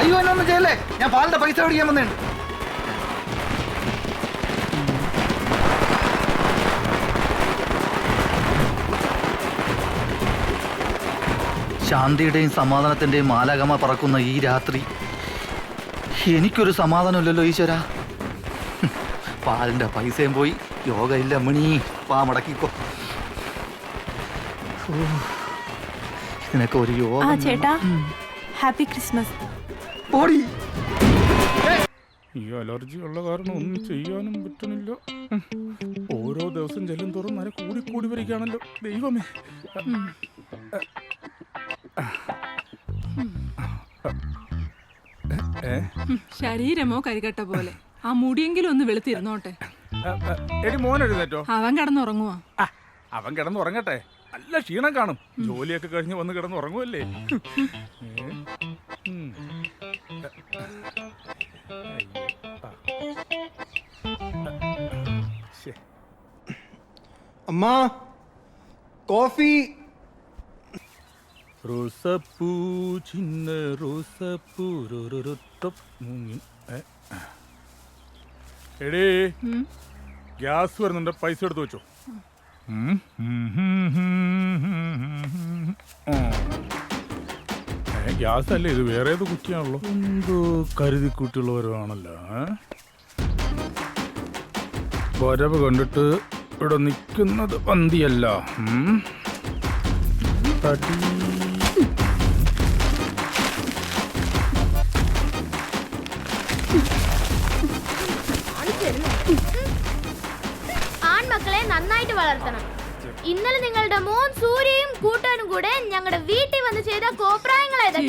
അയ്യോ എന്നൊന്നും ചെയ്യല്ലേ? ഞാൻ പാലിന്റെ പൈസ പിടിക്കാൻ വന്നേ ശാന്തിയുടെയും സമാധാനത്തിന്റെയും മാലാകമ പറക്കുന്ന ഈ രാത്രി എനിക്കൊരു സമാധാനമില്ലല്ലോ ഈശ്വര. പാലിന്റെ പൈസയും പോയി യോഗ ഇല്ല മണി പാ മടക്കിക്കോ. ഇതിനൊക്കെ ഒരു യോഗ ആ ചേട്ടാ. Happy Christmas. ഈ അലർജി ഉള്ള കാരണം ഒന്നും ചെയ്യാനും പറ്റണില്ല ഓരോ ദിവസം ചെല്ലും തോറും നര കൂടി കൂടി വരികയാണല്ലോ. ദൈവമേ. ഏ? ശരീരമോ കരികട്ട പോലെ. ആ മുടിയെങ്കിലും ഒന്ന് വെളുത്തിരുന്നോട്ടെ. എടി മോൻ എഴുന്നേറ്റോ? അവൻ കിടന്നുറങ്ങുവാ. ആ, അവൻ കിടന്ന് ഉറങ്ങട്ടെ നല്ല ക്ഷീണം കാണും. ജോലിയൊക്കെ കഴിഞ്ഞ് വന്ന് കിടന്ന് ഉറങ്ങുമല്ലേ. അമ്മ കോഫി. റോസപ്പൂ ചിന്ന റോസപ്പൂ മുങ്ങി. എടേ ഗ്യാസ് വരുന്നുണ്ട് പൈസ എടുത്ത് വെച്ചോ. ഗ്യാസ് അല്ലേ ഇത് വേറെ ഏത് കുറ്റിയാണല്ലോ എന്തോ കരുതി കൂട്ടിയുള്ളവരാണല്ലോ? വരവ് കണ്ടിട്ട് ഇവിടെ നിൽക്കുന്നത് പന്തിയല്ല. തടി ആൺമക്കളെ നന്നായിട്ട് വളർത്തണം ഇന്നലെ നിങ്ങളുടെ മോൻ സൂര്യയും കൂട്ടനും കൂടെ ഞങ്ങളുടെ വീട്ടിൽ വന്ന് ചെയ്ത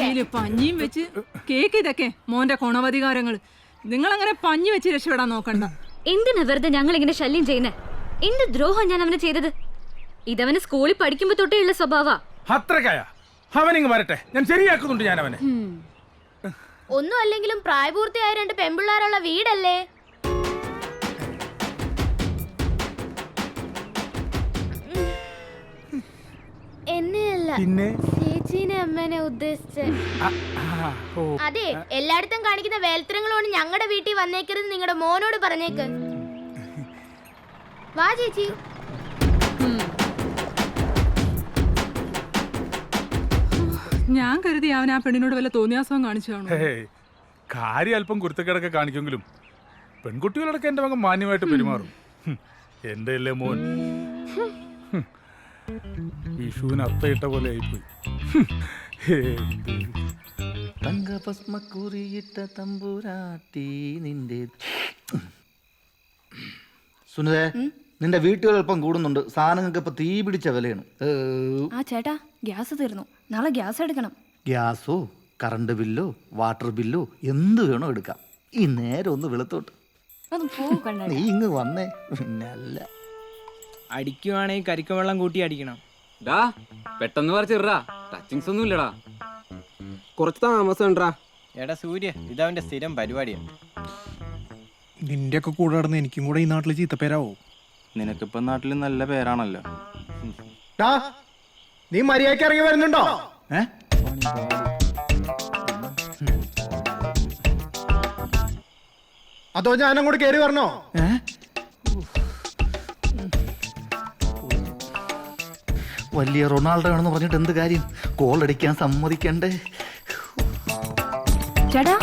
ഇതൊക്കെ പഞ്ഞിയും വെച്ച് കേക്ക് ഇതൊക്കെ മോന്റെ കൊണവധികാരങ്ങൾ നിങ്ങൾ അങ്ങനെ പഞ്ഞി വെച്ച് രക്ഷപ്പെടാൻ നോക്കണ്ട. എന്തിനാ വെറുതെ ഞങ്ങൾ ഇങ്ങനെ ശല്യം ചെയ്യുന്നേ? എന്ത് ദ്രോഹം ഞാൻ അവന് ചെയ്തത്? ഇതവന് സ്കൂളിൽ പഠിക്കുമ്പോ തൊട്ടേ ഉള്ള സ്വഭാവ. അത്രക്കായ. അവനിങ് വരട്ടെ. ഞാൻ ശരിയാക്കുന്നുണ്ട് ഞാൻ അവനെ ഒന്നും അല്ലെങ്കിലും പ്രായപൂർത്തിയായ രണ്ട് പെമ്പിള്ളാരുള്ള വീടല്ലേ? എന്നെയല്ല പിന്നെ? ചേച്ചീനെ അമ്മേനെ ഉദ്ദേശിച്ച്. ഓ. അതെ എല്ലായിടത്തും കാണിക്കുന്ന വേൽത്തരങ്ങളോട് ഞങ്ങളുടെ വീട്ടിൽ വന്നേക്കരുത് നിങ്ങളുടെ മോനോട് പറഞ്ഞേക്ക്. വാ ചേച്ചി. ഞാൻ കരുതി അവൻ ആ പെണ്ണിനോട് വല്ല തോന്നിയാസവും കാണിച്ചാണ് ഹേയ്, കാര്യം അല്പം കുരുത്തക്കേടൊക്കെ കാണിക്കുമെങ്കിലും പെൺകുട്ടികളടക്കം എന്റെ മകൻ മാന്യമായിട്ട് പെരുമാറും. ഹും, എന്റെ അല്ലേ മോൻ ഹും, വിഷുവിന് അത്തയിട്ട പോലെ ആയിപ്പോയി. തങ്കഭസ്മക്കുറിയിട്ട തമ്പുരാട്ടി നിന്റെ സുനിതേ നിന്റെ വീട്ടുകൾ അല്പം കൂടുന്നുണ്ട്. സാധനങ്ങൾക്ക് ഇപ്പൊ തീ പിടിച്ച വിലയാണ്. ഏ, ആ ചേട്ടാ ഗ്യാസ് തീർന്നു. നാളെ ഗ്യാസ് എടുക്കണം. ഗ്യാസോ കറണ്ട് ബില്ലോ വാട്ടർ ബില്ലോ എന്ത് വേണോ എടുക്കാം. ഈ നേരം ഒന്ന് വെളുത്തോട്ട്. അത് പോ കണ്ണാടി. നീ ഇങ്ങ് വന്നേ. പിന്നല്ല. അടിക്കുവാണെങ്കിൽ കരിക്ക വെള്ളം കൂട്ടി അടിക്കണം. ഡാ പെട്ടെന്ന് പറിച്ചിടാ ടച്ചിങ്സ് ഒന്നും ഇല്ലടാ. കുറച്ച് താമസം ഉണ്ടാ എടാ സൂര്യ ഇതവന്റെ സ്ഥിരം പരിപാടിയാണ് നിന്റെ ഒക്കെ കൂടെ നടന്ന് എനിക്കും കൂടെ ഈ നാട്ടിൽ ചീത്തപ്പേരാവോ നിനക്കിപ്പം നാട്ടിൽ നല്ല പേരാണല്ലോ. നീ മര്യാദയ്ക്ക് ഇറങ്ങി വരുന്നുണ്ടോ? ഏ? അതോ ഞാൻ അങ്ങോട്ട് കയറി വരണോ? ഏ? വലിയ റൊണാൾഡോ ആണെന്ന് പറഞ്ഞിട്ട് എന്ത് കാര്യം? കോൾ അടിക്കാൻ സമ്മതിക്കണ്ടേ? ചേട്ടാ.